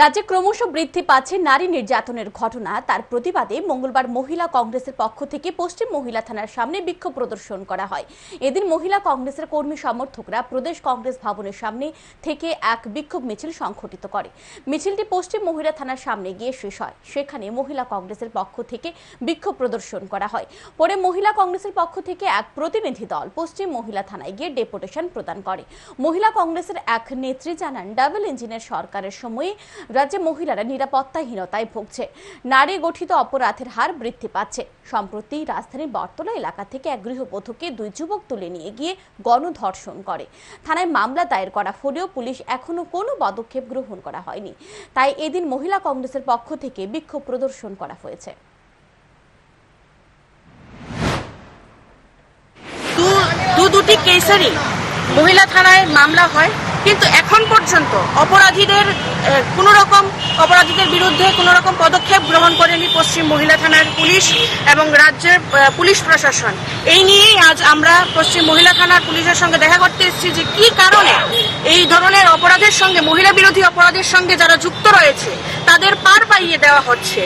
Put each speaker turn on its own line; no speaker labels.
রাজ্যে ক্রমশ বৃদ্ধি পাচ্ছে নারী নির্যাতনের ঘটনা। তার প্রতিবাদে মঙ্গলবার মহিলা কংগ্রেসের পক্ষ থেকে পশ্চিম মহিলা থানার সামনে বিক্ষোভ প্রদর্শন করা হয়। এদিন মহিলা কংগ্রেসের কর্মী সমর্থকরা প্রদেশ কংগ্রেস ভবনের সামনে থেকে এক বিক্ষোভ মিছিল সংঘটিত করে। মিছিলটি পশ্চিম মহিলা থানার সামনে গিয়ে শেষ হয়। সেখানে মহিলা কংগ্রেসের পক্ষ থেকে বিক্ষোভ প্রদর্শন করা হয়। পরে মহিলা কংগ্রেসের পক্ষ থেকে এক প্রতিনিধি দল পশ্চিম মহিলা থানায় গিয়ে ডেপুটেশন প্রদান করে। মহিলা কংগ্রেসের এক নেত্রী জানান, ডাবল ইঞ্জিনের সরকারের সময়ে রাজ্যে মহিলারা নিরাপত্তাহীনতায় ভুগছে। নারী গঠিত অপরাধের হার বৃদ্ধি পাচ্ছে। সম্প্রতি রাজধানীর বটতলা এলাকা থেকে এক গৃহবধূকে দুই যুবক তুলে নিয়ে গিয়ে গণধর্ষণ করে। থানায় মামলা দায়ের করা হলেও পুলিশ এখনও কোনো পদক্ষেপ গ্রহণ করা হয়নি। তাই এদিন মহিলা কংগ্রেসের পক্ষ থেকে বিক্ষোভ প্রদর্শন করা হয়েছে।
দুটি কেসেরই মহিলা থানায় মামলা হয়। কিন্তু এখন পর্যন্ত অপরাধীদের কোনো রকম অপরাধীদের বিরুদ্ধে কোনো রকম পদক্ষেপ গ্রহণ করেনি পশ্চিম মহিলা থানার পুলিশ এবং রাজ্যের পুলিশ প্রশাসন। এই নিয়েই আজ আমরা পশ্চিম মহিলা থানার পুলিশের সঙ্গে দেখা করতে এসেছি যে কি কারণে এই ধরনের অপরাধের সঙ্গে, মহিলা বিরোধী অপরাধের সঙ্গে যারা যুক্ত রয়েছে, তাদের পার পাইয়ে দেওয়া হচ্ছে।